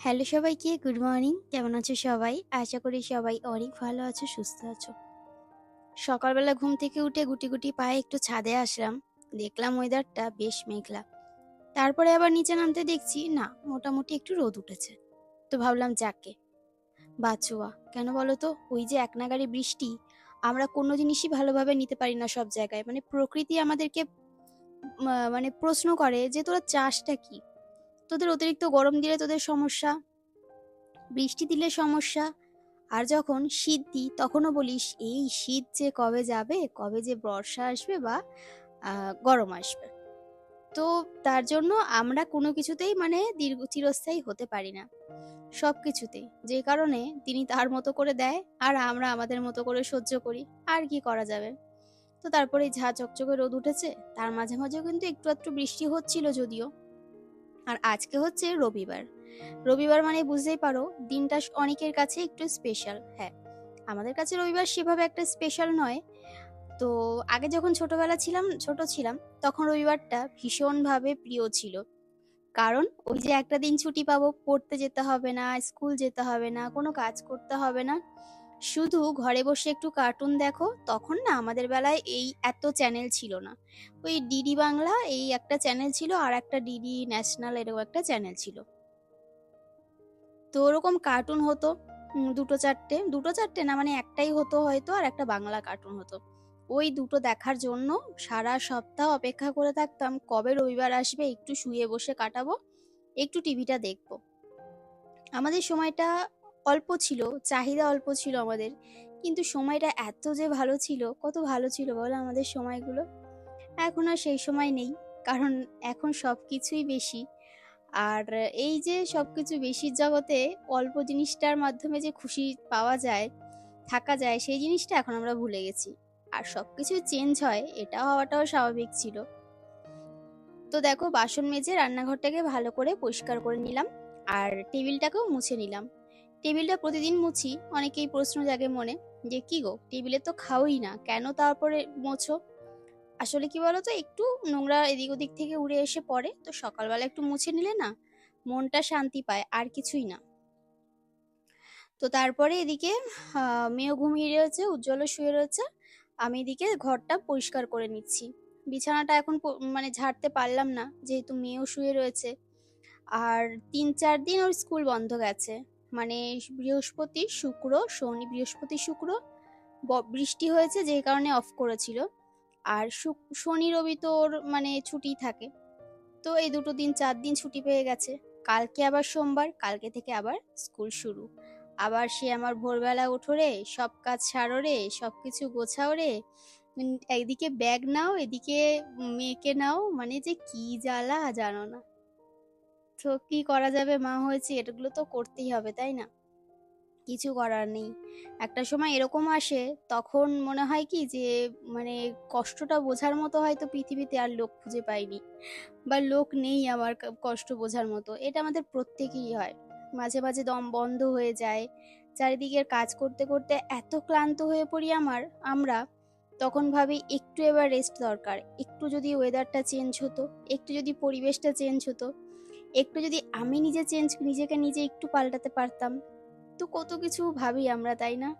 Hello সবাইকে, good morning. কেমন আছো সবাই? আশা করি সবাই অনেক ভালো আছো, সুস্থ আছো। সকালবেলা ঘুম থেকে উঠে গুটি গুটি পায়ে একটু ছাদে আসলাম। দেখলাম ওয়েদারটা বেশ মেঘলা। তারপরে আবার নিচে নামতে দেখছি, না, মোটামুটি একটু রোদ উঠেছে। তো ভাবলাম যাকে বাচুয়া কেন বলো তো? ওই যে এক নাগাড়ি বৃষ্টি, আমরা কোনো জিনিসই ভালোভাবে নিতে পারি না সব জায়গায়। মানে প্রকৃতি আমাদেরকে মানে প্রশ্ন করে যে তোরা চাষটা কি? তোদের অতিরিক্ত গরম দিলে তোদের সমস্যা, বৃষ্টি দিলে সমস্যা, আর যখন শীত দিই তখনও বলিস, এই শীত যে কবে যাবে, কবে যে বর্ষা আসবে বা গরম আসবে? তো তার জন্য আমরা কোনো কিছুতেই মানে দীর্ঘ, চিরস্থায়ী হতে পারি না। সব কিছুতেই। যে কারণে তিনি তার মতো করে দেয় আর আমরা আমাদের মতো করে সহ্য করি। আর কি করা যাবে? তো তারপরে ঝা চকচকে রোদ উঠেছে, তার মাঝে মাঝেও কিন্তু একটু একটু বৃষ্টি হচ্ছিল যদিও। আর আজকে হচ্ছে রবিবার। রবিবার মানে বুঝতেই পারো, দিনটা অনেকের কাছে একটু স্পেশাল হ্যাঁ। আমাদের কাছে রবিবার সেভাবে একটা স্পেশাল নয়। তো আগে যখন ছোটবেলা ছিলাম, ছোট ছিলাম, তখন রবিবারটা ভীষণভাবে প্রিয় ছিল। কারণ ওই যে একটা দিন ছুটি পাবো, পড়তে যেতে হবে না, স্কুল যেতে হবে না, কোনো কাজ করতে হবে না। শুধু ঘরে বসে একটু কার্টুন দেখো, তখন না আমাদের বেলায় এই এত চ্যানেল ছিল না। ওই ডিডি বাংলা এই একটা চ্যানেল ছিল আর একটা ডিডি ন্যাশনাল এরকম একটা চ্যানেল ছিল। তো ওরকম কার্টুন হতো দুটো চারটে। দুটো চারটে না মানে একটাই হতো হয়তো আর একটা বাংলা কার্টুন হতো। ওই দুটো দেখার জন্য সারা সপ্তাহ অপেক্ষা করে থাকতাম, কবে রবিবার আসবে, একটু শুয়ে বসে কাটাবো, একটু টিভিটা দেখব। আমাদের সময়টা অল্প ছিল, চাহিদা অল্প ছিল আমাদের। কিন্তু সময়টা এত যে ভালো ছিল, কত ভালো ছিল বলো আমাদের সময়গুলো? এখন আর সেই সময় নেই, কারণ এখন সব কিছুই বেশি। আর এই যে সব কিছু বেশির জগতে অল্প জিনিসটার মাধ্যমে যে খুশি পাওয়া যায়, থাকা যায়, সেই জিনিসটা এখন আমরা ভুলে গেছি। আর সবকিছু চেঞ্জ হয় এটা হওয়াটাও স্বাভাবিক ছিল। তো দেখো, বাসন মেজে রান্নাঘরটাকে ভালো করে পরিষ্কার করে নিলাম, আর টেবিলটাকেও মুছে নিলাম। টেবিলটা প্রতিদিন মুছি, অনেকেই প্রশ্ন জাগে মনে যে, কি গো, টেবিলে তো খাওই না, কেন তারপরে মোছো? আসলে কি বলতো একটু নোংরা এদিক ওদিক থেকে উড়ে এসে পড়ে, তো সকালবেলা একটু মুছে নিলে না, মনটা শান্তি পায়, আর কিছুই না। তো তারপরে এদিকে মেয়েও ঘুমিয়ে রয়েছে, উজ্জ্বলও শুয়ে রয়েছে, আমি এদিকে ঘরটা পরিষ্কার করে নিচ্ছি। বিছানাটা এখন মানে ঝাড়তে পারলাম না, যেহেতু মেয়েও শুয়ে রয়েছে। আর তিন চার দিন ওর স্কুল বন্ধ গেছে। মানে বৃহস্পতি, শুক্র, শনি, বৃহস্পতি, শুক্র বৃষ্টি হয়েছে যে কারণে অফ করেছিল। আর শনি, রবি তো ওর মানে ছুটি থাকে। তো এই দুটো দিন, চার দিন ছুটি পেয়ে গেছে। কালকে আবার সোমবার, কালকে থেকে আবার স্কুল শুরু। আবার সে আমার ভোরবেলা উঠো রে, সব কাজ সারো রে সব কিছু গোছাও রে একদিকে ব্যাগ নাও, এদিকে মেয়েকে নাও মানে যে কি জ্বালা জানো না। তো কি করা যাবে? মা হয়েছে, এগুলো তো করতেই হবে, তাই না? কিছু করার নেই। একটা সময় এরকম আসে, তখন মনে হয় কি যে মানে কষ্টটা বোঝার মতো হয়তো পৃথিবীতে আর লোক খুঁজে পাইনি। বা লোক নেই আমার কষ্ট বোঝার মতো। এটা আমাদের প্রত্যেকেই হয়। মাঝে মাঝে দম বন্ধ হয়ে যায়। চারিদিকের কাজ করতে করতে এত ক্লান্ত হয়ে পড়ি আমার, আমরা, তখন ভাবি একটু এবার রেস্ট দরকার। একটু যদি ওয়েদারটা চেঞ্জ হতো, একটু যদি পরিবেশটা চেঞ্জ হতো একটু যদি আমি নিজে চেঞ্জ নিজেকে নিজে একটু পাল্টাতে পারতাম। তো কত কিছু ভাবি আমরা, তাই না?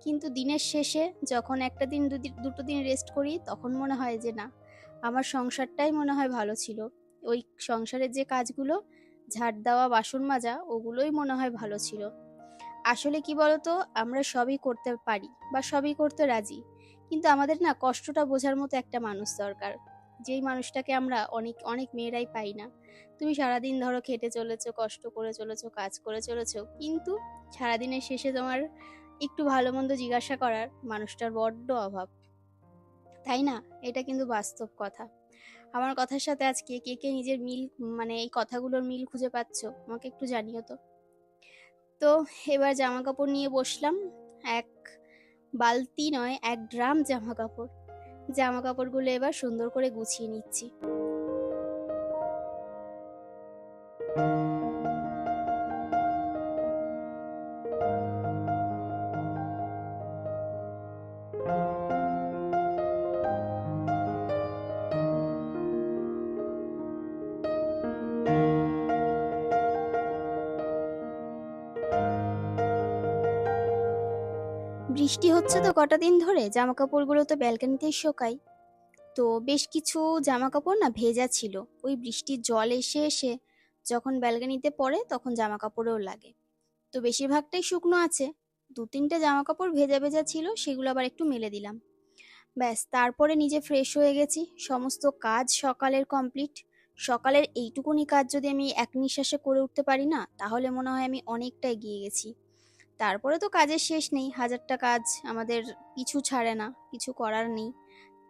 কিন্তু দিনের শেষে যখন একটা দিন দুটো দিন রেস্ট করি, তখন মনে হয় যে না, আমার সংসারটাই মনে হয় ভালো ছিল। ওই সংসারের যে কাজগুলো, ঝাড় দেওয়া, বাসন মাজা, ওগুলোই মনে হয় ভালো ছিল। আসলে কি বলতো, আমরা সবই করতে পারি বা সবই করতে রাজি। কিন্তু আমাদের না কষ্টটা বোঝার মতো একটা মানুষ দরকার। যেই মানুষটাকে আমরা অনেক অনেক মেয়েরাই পাই না। তুমি সারাদিন ধরো খেটে চলেছো, কষ্ট করে চলেছো, কাজ করে চলেছো, কিন্তু সারাদিনের শেষে তোমার একটু ভালো মন্দ জিজ্ঞাসা করার মানুষটার বড্ড অভাব। তাই না? এটা কিন্তু বাস্তব কথা। আমার কথার সাথে আজকে কে কে নিজের মিল মানে এই কথাগুলোর মিল খুঁজে পাচ্ছো? আমাকে একটু জানিও তো। তো এবার জামা কাপড় নিয়ে বসলাম। এক বালতি নয়, এক ড্রাম জামা কাপড় জামা কাপড়গুলো এবার সুন্দর করে গুছিয়ে নিচ্ছি। বৃষ্টি হচ্ছে তো কটা দিন ধরে জামা কাপড়গুলো তো ব্যালকানিতেই শোকাই। তো বেশ কিছু জামা কাপড় না ভেজা ছিল। ওই বৃষ্টির জল এসে এসে যখন ব্যালকানিতে পড়ে তখন জামা কাপড়েও লাগে। তো বেশিরভাগটাই শুকনো আছে। দু তিনটে জামা কাপড় ভেজা ভেজা ছিল, সেগুলো আবার একটু মেলে দিলাম। ব্যাস, তারপরে নিজে ফ্রেশ হয়ে গেছি। সমস্ত কাজ সকালের কমপ্লিট। সকালের এইটুকুনি কাজ যদি আমি এক নিঃশ্বাসে করে উঠতে পারি না, তাহলে মনে হয় আমি অনেকটা এগিয়ে গেছি। তারপরে তো কাজের শেষ নেই, হাজারটা কাজ আমাদের পিছু ছাড়ে না, কিছু করার নেই।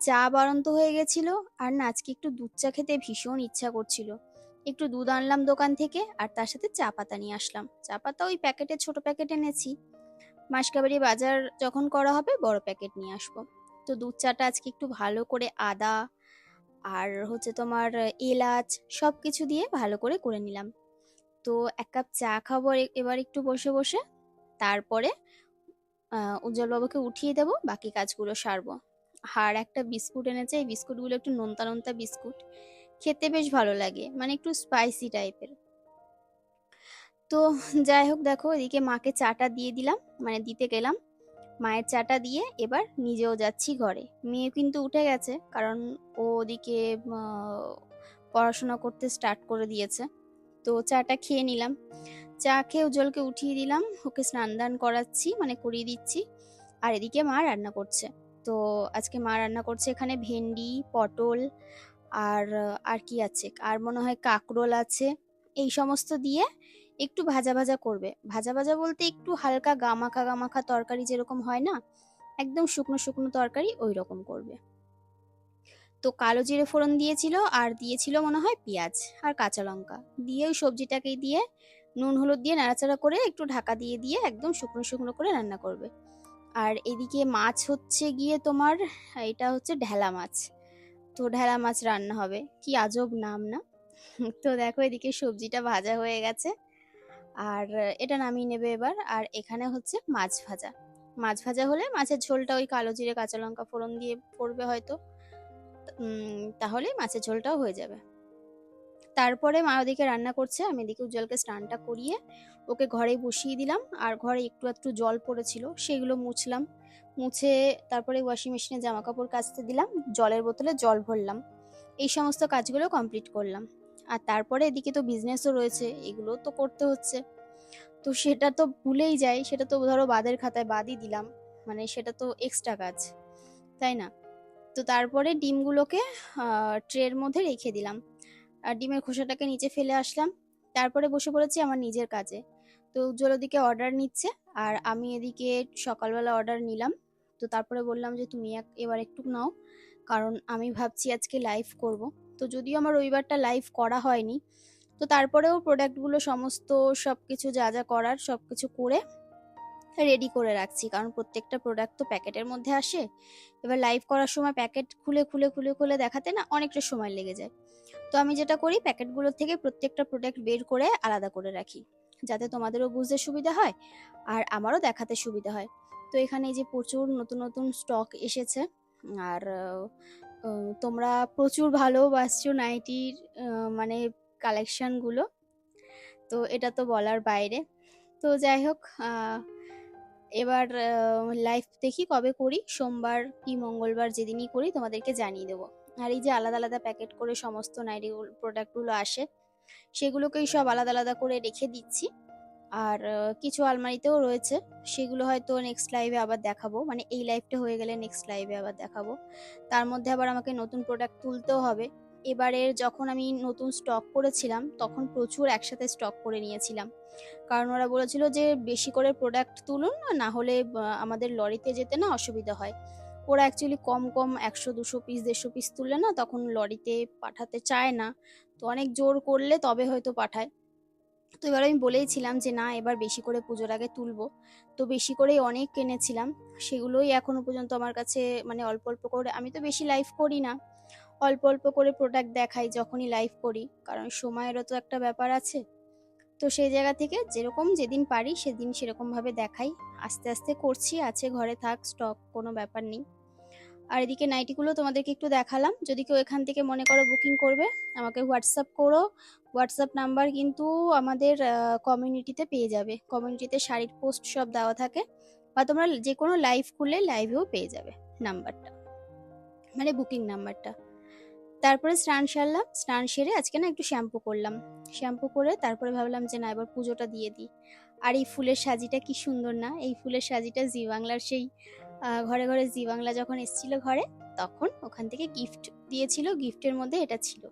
চা বাড়ন্ত হয়ে গেছিল, আর না, আজকে একটু দুধ চা খেতে ভীষণ ইচ্ছা করছিল। একটু দুধ আনলাম দোকান থেকে, আর তার সাথে চা পাতা নিয়ে আসলাম। চা পাতা ওই প্যাকেটে, ছোট প্যাকেট এনেছি। মাসকাবাড়ি বাজার যখন করা হবে, বড় প্যাকেট নিয়ে আসব। তো দুধ চাটা আজকে একটু ভালো করে আদা, আর হচ্ছে তোমার এলাচ সব কিছু দিয়ে ভালো করে করে নিলাম। তো এক কাপ চা খাব এবার একটু বসে বসে। তারপরে উজ্জ্বলবাবুকে উঠিয়ে দেবো, বাকি কাজগুলো সারবো। আর একটা বিস্কুট এনেছে, এই বিস্কুটগুলো একটু নোনতা নোনতা বিস্কুট। খেতে বেশ ভালো লাগে মানে একটু স্পাইসি টাইপের তো যাই হোক, দেখো, এদিকে মাকে চাটা দিয়ে দিলাম মানে দিতে গেলাম। মায়ের চাটা দিয়ে এবার নিজেও যাচ্ছি ঘরে। মেয়ে কিন্তু উঠে গেছে, কারণ ও ওদিকে পড়াশোনা করতে স্টার্ট করে দিয়েছে। তো চাটা খেয়ে নিলাম। চা খেয়ে উজ্জ্বলকে উঠিয়ে দিলাম। ওকে স্নান দান করাচ্ছি মানে করিয়ে দিচ্ছি। আর এদিকে মা রান্না করছে। তো আজকে মা রান্না করছে এখানে ভেন্ডি, পটল আর আর কি আছে? আর মনে হয় কাঁকরোল আছে। এই সমস্ত দিয়ে একটু ভাজা ভাজা করবে। ভাজা ভাজা বলতে একটু হালকা গামাখা গামাখা তরকারি যেরকম হয় না, একদম শুকনো শুকনো তরকারি ওই রকম করবে। তো কালো জিরে ফোড়ন দিয়েছিল আর দিয়েছিল মনে হয় পেঁয়াজ আর কাঁচা লঙ্কা। দিয়ে ওই সবজিটাকে দিয়ে নুন, হলুদ দিয়ে নাড়াচাড়া করে একটু ঢাকা দিয়ে দিয়ে একদম শুকনো শুকনো করে রান্না করবে। আর এদিকে মাছ হচ্ছে গিয়ে তোমার, এটা হচ্ছে ঢেলা মাছ। তো ঢেলা মাছ রান্না হবে। কি আজব নাম না? তো দেখো এদিকে সবজিটা ভাজা হয়ে গেছে। আর এটা নামিয়ে নেবে এবার। আর এখানে হচ্ছে মাছ ভাজা। মাছ ভাজা হলে মাছের ঝোলটা ওই কালো জিরে, কাঁচা লঙ্কা ফোড়ন দিয়ে পড়বে হয়তো। তাহলে মাছের ঝোলটাও হয়ে যাবে। তারপরে মা ওদিকে রান্না করছে, আমি এদিকে উজ্জ্বলকে স্নানটা করিয়ে ওকে ঘরে বসিয়ে দিলাম। আর ঘরে একটু একটু জল পড়েছিল, সেগুলো মুছলাম। মুছে তারপরে ওয়াশিং মেশিনে জামা কাপড় কাচতে দিলাম, জলের বোতলে জল ভরলাম। এই সমস্ত কাজগুলো কমপ্লিট করলাম। আর তারপরে এদিকে তো বিজনেসও রয়েছে, এগুলো তো করতে হচ্ছে। তো সেটা তো ভুলেই যাই, সেটা তো ধরো বাদের খাতায় বাদই দিলাম মানে সেটা তো এক্সট্রা কাজ, তাই না? তো তারপরে ডিমগুলোকে ট্রের মধ্যে রেখে দিলাম। আর ডিমের খোসাটাকে নিচে ফেলে আসলাম। তারপরে বসে পড়েছি আমার নিজের কাজে। তো উজ্জ্বল ওদিকে অর্ডার নিচ্ছে আর আমি এদিকে সকালবেলা অর্ডার নিলাম। তো তারপরে বললাম যে, তুমি এক, এবার একটু নাও। কারণ আমি ভাবছি আজকে লাইভ করব। তো যদিও আমার রবিবারটা লাইভ করা হয়নি, তো তারপরেও প্রোডাক্টগুলো সমস্ত সব কিছু যা যা করার সব কিছু করে রেডি করে রাখছি। কারণ প্রত্যেকটা প্রোডাক্ট তো প্যাকেটের মধ্যে আসে। এবার লাইভ করার সময় প্যাকেট খুলে খুলে খুলে খুলে দেখাতে না অনেকটা সময় লেগে যায়। তো আমি যেটা করি প্যাকেটগুলো থেকে প্রত্যেকটা প্রোডাক্ট বের করে আলাদা করে রাখি। যাতে তোমাদেরও বুঝতে সুবিধা হয় আর আমারও দেখাতে সুবিধা হয়। তো এখানে যে প্রচুর নতুন নতুন স্টক এসেছে আর তোমরা প্রচুর ভালোবাসছো নাইটির মানে কালেকশানগুলো তো এটা তো বলার বাইরে। তো যাই হোক এবার লাইভ দেখি কবে করি, সোমবার কি মঙ্গলবার যেদিনই করি তোমাদেরকে জানিয়ে দেবো। আর এই যে আলাদা আলাদা প্যাকেট করে সমস্ত নাইটি প্রোডাক্টগুলো আসে, সেগুলোকেই সব আলাদা আলাদা করে রেখে দিচ্ছি। আর কিছু আলমারিতেও রয়েছে, সেগুলো হয়তো নেক্সট লাইভে আবার দেখাবো। মানে এই লাইভটা হয়ে গেলে নেক্সট লাইভে আবার দেখাবো। তার মধ্যে আবার আমাকে নতুন প্রোডাক্ট তুলতেও হবে। এবারের যখন আমি নতুন স্টক করেছিলাম তখন প্রচুর একসাথে স্টক করে নিয়েছিলাম। কারণ ওরা বলেছিল যে বেশি করে প্রোডাক্ট তুলুন না হলে আমাদের লরিতে যেতে না অসুবিধা হয়। ওরা অ্যাকচুয়ালি কম কম একশো দুশো পিস দেড়শো পিস তুললে না তখন লরিতে পাঠাতে চায় না। তো অনেক জোর করলে তবে হয়তো পাঠায়। তো এবার আমি বলেইছিলাম যে না এবার বেশি করে পুজোর আগে তুলবো। তো বেশি করেই অনেক কিনেছিলাম সেগুলোই এখনও পর্যন্ত আমার কাছে মানে অল্প অল্প করে আমি তো বেশি লাইভ করি না। অল্প অল্প করে প্রোডাক্ট দেখাই যখনই লাইভ করি। কারণ সময়েরও তো একটা ব্যাপার আছে। তো সেই জায়গা থেকে যেরকম যেদিন পারি সেদিন সেরকমভাবে দেখাই। আস্তে আস্তে করছি, আছে, ঘরে থাক স্টক কোনো ব্যাপার নেই। আর এদিকে নাইটিগুলো তোমাদেরকে একটু দেখালাম। যদি কেউ এখান থেকে মনে করো বুকিং করবে, আমাকে হোয়াটসঅ্যাপ করো। হোয়াটসঅ্যাপ নাম্বার কিন্তু আমাদের কমিউনিটিতে পেয়ে যাবে। কমিউনিটিতে শাড়ির পোস্ট সব দেওয়া থাকে। বা তোমরা যে কোনো লাইভ খুললে লাইভেও পেয়ে যাবে নাম্বারটা মানে বুকিং নাম্বারটা তারপরে স্নান সারলাম, স্নান সেরে আজকে না একটু শ্যাম্পু করলাম। শ্যাম্পু করে তারপরে ভাবলাম যে না, এবার পুজোটা দিয়ে দিই। আর এই ফুলের সাজিটা কি সুন্দর না? এই ফুলের সাজিটা জি বাংলার সেই ঘরে ঘরে জি বাংলা যখন এসেছিল ঘরে, তখন ওখান থেকে গিফট দিয়েছিল গিফটের মধ্যে এটা ছিল।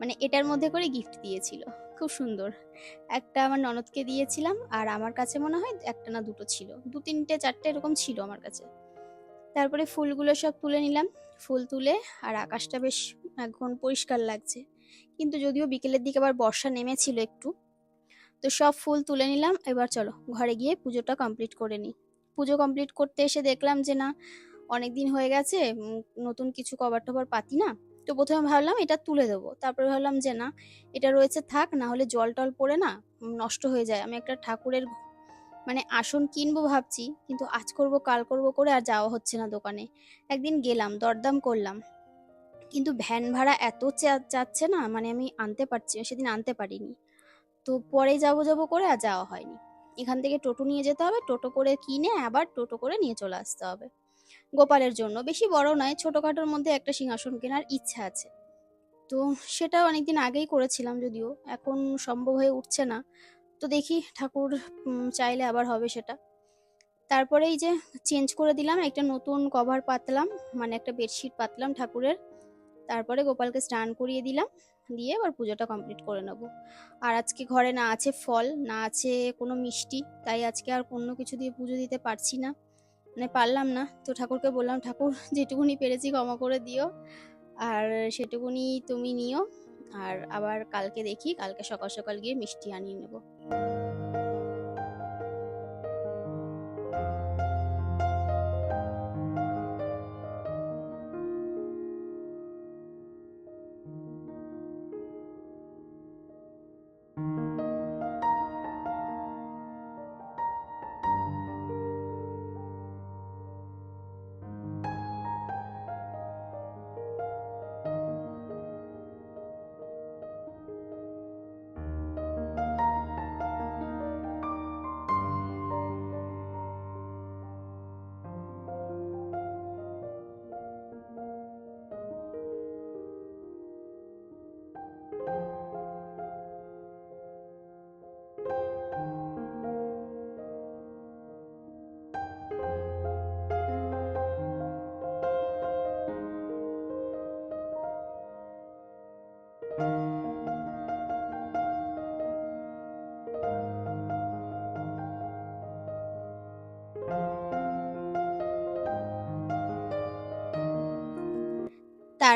মানে এটার মধ্যে করে গিফট দিয়েছিল। খুব সুন্দর। একটা আমার ননদকে দিয়েছিলাম, আর আমার কাছে মনে হয় একটা না দুটো ছিল। দু তিনটে, চারটে এরকম ছিল আমার কাছে। তারপরে ফুলগুলো সব তুলে নিলাম। ফুল তুলে আর আকাশটা বেশ এখন পরিষ্কার লাগছে। কিন্তু যদিও বিকেলের দিকে আবার বর্ষা নেমেছিল একটু। তো সব ফুল তুলে নিলাম। এবার চলো ঘরে গিয়ে পুজোটা কমপ্লিট করে নিই। পুজো কমপ্লিট করতে এসে দেখলাম যে না অনেক দিন হয়ে গেছে নতুন কিছু কভার টভার পাতি না। তো প্রথমে ভাবলাম এটা তুলে দেবো। তারপরে ভাবলাম যে না, এটা রয়েছে থাক, না হলে জল টল পড়ে না নষ্ট হয়ে যায়। আমি একটা ঠাকুরের মানে আসন কিনবো ভাবছি, কিন্তু আজ করব, কাল করব করে আর যাওয়া হচ্ছে না দোকানে। একদিন গেলাম, দরদাম করলাম। কিন্তু ভ্যান ভাড়া এত চাচ্ছে না মানে আমি আনতে পারছি সেদিন আনতে পারিনি। তো পরে যাব যাব করে আর যাওয়া হয়নি। এখান থেকে টোটো নিয়ে যেতে হবে, টোটো করে কিনে আবার টোটো করে নিয়ে চলে আসতে হবে। গোপালের জন্য। বেশি বড় নয়, ছোটখাটোর মধ্যে একটা সিংহাসন কেনার ইচ্ছা আছে। তো সেটা অনেকদিন আগেই করেছিলাম যদিও, এখন সম্ভব হয়ে উঠছে না। তো দেখি ঠাকুর চাইলে আবার হবে সেটা। তারপরে এই যে চেঞ্জ করে দিলাম, একটা নতুন কভার পাতলাম মানে একটা বেডশিট পাতলাম ঠাকুরের। তারপরে গোপালকে স্নান করিয়ে দিলাম, দিয়ে এবার পুজোটা কমপ্লিট করে নেব। আর আজকে ঘরে না আছে ফল, না আছে কোনো মিষ্টি, তাই আজকে আর অন্য কিছু দিয়ে পুজো দিতে পারছি না। মানে পারলাম না, তো ঠাকুরকে বললাম, ঠাকুর, যেটুকুনি পেরেছি ক্ষমা করে দিও, আর সেটুকুনি তুমি নিও। আর আবার কালকে দেখি কালকে সকাল সকাল গিয়ে মিষ্টি আনিয়ে নেব।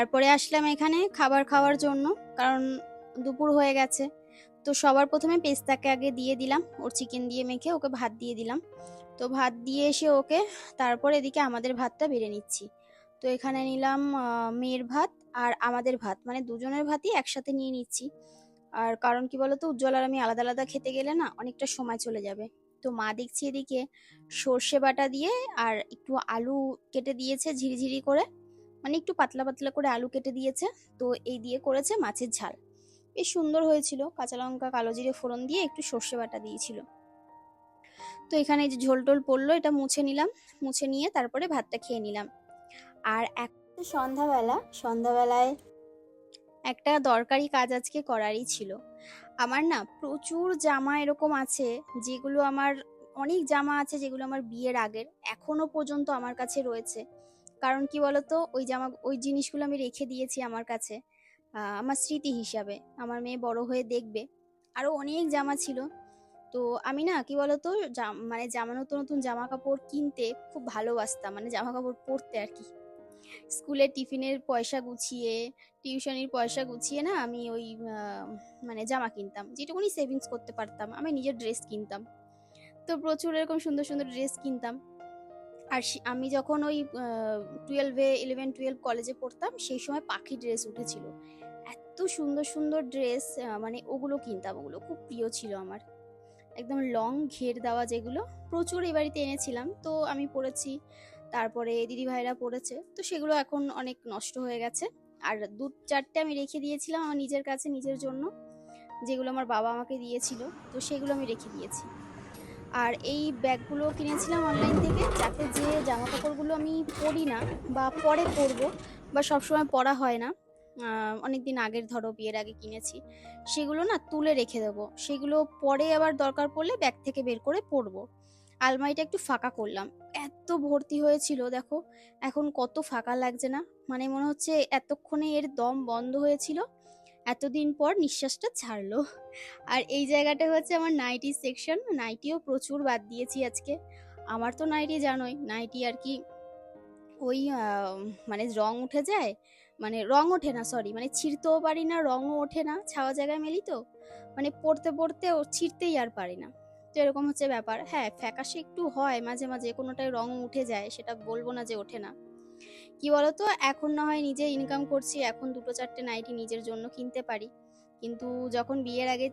তারপরে আসলাম এখানে খাবার খাওয়ার জন্য, কারণ দুপুর হয়ে গেছে। তো সবার প্রথমে পেস্তাকে আগে দিয়ে দিলাম, ওর চিকেন দিয়ে মেখে ওকে ভাত দিয়ে দিলাম। তো ভাত দিয়ে এসে ওকে তারপর এদিকে আমাদের ভাতটা বেড়ে নিচ্ছি। তো এখানে নিলাম মেয়ের ভাত আর আমাদের ভাত মানে দুজনের ভাতই একসাথে নিয়ে নিচ্ছি। আর কারণ কি বলতো, উজ্জ্বল আর আমি আলাদা আলাদা খেতে গেলে না অনেকটা সময় চলে যাবে। তো মা দেখছি এদিকে সর্ষে বাটা দিয়ে আর একটু আলু কেটে দিয়েছে ঝিরিঝিরি করে। মানে একটু পাতলা পাতলা করে আলু কেটে দিয়েছে, তো এই দিয়ে করেছে মাছের ঝাল। বেশ সুন্দর হয়েছিল, কাঁচা লঙ্কা, কালো জিরে ফোড়ন দিয়ে একটু সর্ষে বাটা দিয়েছিল। তো এখানে যে ঝোল টোল পড়ল, এটা মুছে নিলাম, মুছে নিয়ে তারপরে ভাতটা খেয়ে নিলাম। আর এক সন্ধ্যাবেলা, সন্ধ্যাবেলায় একটা দরকারি কাজ আজকে করারই ছিল। আমার না প্রচুর জামা এরকম আছে, যেগুলো আমার অনেক জামা আছে যেগুলো আমার বিয়ের আগের, এখনও পর্যন্ত আমার কাছে রয়েছে। কারণ কি বলতো? ওই জামা ওই জিনিসগুলো আমি রেখে দিয়েছি আমার কাছে। আমার স্মৃতি হিসাবে। আমার মেয়ে বড় হয়ে দেখবে। আরও অনেক জামা ছিল। তো আমি না, কি বলতো? মানে জামা নতুন নতুন জামা কাপড় কিনতে খুব ভালোবাসতাম। মানে জামা কাপড় পরতে আর কি। স্কুলের টিফিনের পয়সা গুছিয়ে, টিউশনির পয়সা গুছিয়ে না আমি ওই মানে জামা কিনতাম। যেটুকুনি সেভিংস করতে পারতাম। আমি নিজের ড্রেস কিনতাম। তো প্রচুর এরকম সুন্দর সুন্দর ড্রেস কিনতাম। আর আমি যখন ওই টুয়েলভে ইলেভেন টুয়েলভ কলেজে পড়তাম, সেই সময় পাখি ড্রেস উঠেছিল। এত সুন্দর সুন্দর ড্রেস মানে ওগুলো কিনতাম, ওগুলো খুব প্রিয় ছিল আমার। একদম লং ঘের দেওয়া যেগুলো, প্রচুর এই বাড়িতে এনেছিলাম। তো আমি পড়েছি, তারপরে দিদি ভাইরা পরেছে তো সেগুলো এখন অনেক নষ্ট হয়ে গেছে। আর দু চারটে আমি রেখে দিয়েছিলাম আমার নিজের কাছে, নিজের জন্য, যেগুলো আমার বাবা আমাকে দিয়েছিল, তো সেগুলো আমি রেখে দিয়েছি। আর এই ব্যাগগুলো কিনেছিলাম অনলাইন থেকে যাতে যে জামা কাপড়গুলো আমি পরি না বা পরে পরবো বা সবসময় পরা হয় না অনেক দিন আগের ধরো বিয়ের আগে কিনেছি, সেগুলো না তুলে রেখে দেবো। সেগুলো পরে আবার দরকার পড়লে ব্যাগ থেকে বের করে পরবো। আলমারিটা একটু ফাঁকা করলাম। এত ভর্তি হয়েছিল, দেখো, এখন কত ফাঁকা লাগছে না? মানে মনে হচ্ছে এতক্ষণে এর দম বন্ধ হয়েছিল। এতদিন পর নিঃশ্বাসটা ছাড়লো। আর এই জায়গাটা হচ্ছে আমার নাইটি সেকশন। নাইটিও প্রচুর বাদ দিয়েছি আজকে। আমার তো নাইটি জানোই, নাইটি আর কি ওই মানে রং উঠে যায় মানে রং ওঠে না সরি মানে ছিঁড়তেও পারি না, রঙও ওঠে না, ছাওয়া জায়গায় মেলি তো মানে পড়তে পড়তে ও ছিঁড়তেই আর পারি না। তো এরকম হচ্ছে ব্যাপার। হ্যাঁ ফ্যাকাশে একটু হয় মাঝে মাঝে, কোনোটায় রং উঠে যায়, সেটা বলব না যে ওঠে না। কি বলতো? এখন না হয় নিজে ইনকাম করছি, এখন দুটো চারটে নাইটি নিজের জন্য কিনতে পারি। কিন্তু যখন বিয়ের আগে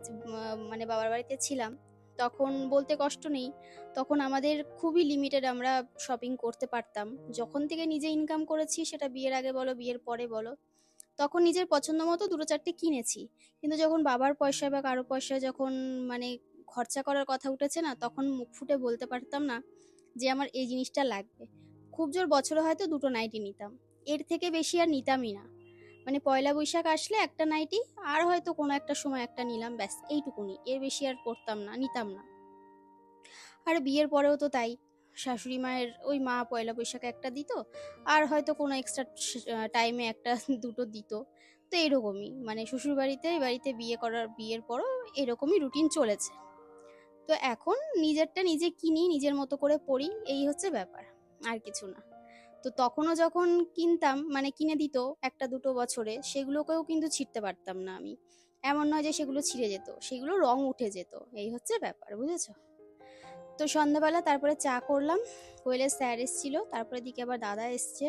মানে বাবার বাড়িতে ছিলাম, তখন বলতে কষ্ট নেই। তখন আমাদের খুবই লিমিটেড আমরা শপিং করতে পারতাম। যখন থেকে নিজে ইনকাম করেছি, সেটা বিয়ের আগে বলো, বিয়ের পরে বলো, তখন নিজের পছন্দ মতো দুটো চারটে কিনেছি। কিন্তু যখন বাবার পয়সা বা কারও পয়সায় যখন মানে খরচা করার কথা উঠেছে না, তখন মুখ ফুটে বলতে পারতাম না যে আমার এই জিনিসটা লাগবে। খুব জোর বছরে হয়তো দুটো নাইটি নিতাম। এর থেকে বেশি আর নিতামই না। মানে পয়লা বৈশাখ আসলে একটা নাইটি আর হয়তো কোনো একটা সময় একটা নিলাম, ব্যাস, এইটুকুনি। এর বেশি আর পরতাম না, নিতাম না। আর বিয়ের পরেও তো তাই। শাশুড়ি মায়ের ওই মা পয়লা বৈশাখে একটা দিত, আর হয়তো কোনো এক্সট্রা টাইমে একটা দুটো দিত। তো এরকমই। মানে শ্বশুর বাড়িতে বাড়িতে বিয়ে করার, বিয়ের পরও এরকমই রুটিন চলেছে। তো এখন নিজেরটা নিজে কিনি, নিজের মতো করে পড়ি, এই হচ্ছে ব্যাপার। আর কিছু না। তো তখনও যখন কিনতাম মানে কিনে দিত একটা দুটো বছরে, সেগুলোকেও কিন্তু ছিঁড়তে পারতাম না আমি। এমন নয় যে সেগুলো ছিঁড়ে যেত, সেগুলো রং উঠে যেত, এই হচ্ছে ব্যাপার, বুঝেছ? তো সন্ধ্যাবেলা তারপরে চা করলাম, কোয়েলের স্যার এসছিল তারপরে দিকে আবার দাদা এসছে।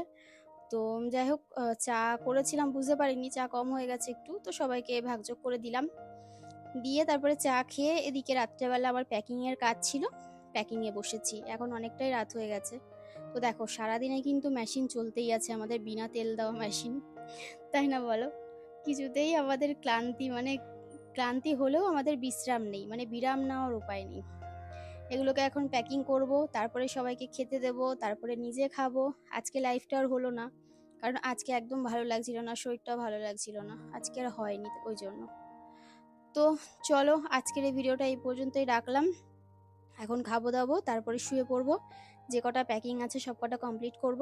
তো যাই হোক চা করেছিলাম, বুঝতে পারিনি, চা কম হয়ে গেছে একটু, তো সবাইকে ভাগযোগ করে দিলাম। দিয়ে তারপরে চা খেয়ে এদিকে রাত্রেবেলা আমার প্যাকিংয়ের কাজ ছিল প্যাকিংয়ে বসেছি, এখন অনেকটাই রাত হয়ে গেছে। তো দেখো, সারাদিনে কিন্তু মেশিন চলতেই আছে, আমাদের বিনা তেল দেওয়া মেশিন তাই না বলো? কিছুতেই আমাদের ক্লান্তি মানে ক্লান্তি হলেও আমাদের বিশ্রাম নেই মানে বিরাম নেওয়ার উপায় নেই। এগুলোকে এখন প্যাকিং করব, তারপরে সবাইকে খেতে দেব, তারপরে নিজে খাব। আজকে লাইফটা আর হলো না, কারণ আজকে একদম ভালো লাগছিল না, শরীরটাও ভালো লাগছিল না, আজকে আর হয়নি ওই জন্য। তো চলো, আজকের এই ভিডিওটা এই পর্যন্তই রাখলাম। এখন খাব দাবো তারপরে শুয়ে পড়ব। যে কটা প্যাকিং আছে সব কটা কমপ্লিট করব।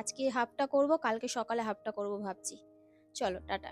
আজকে হাফটা করব, কালকে সকালে হাফটা করব ভাবছি। চলো, টাটা।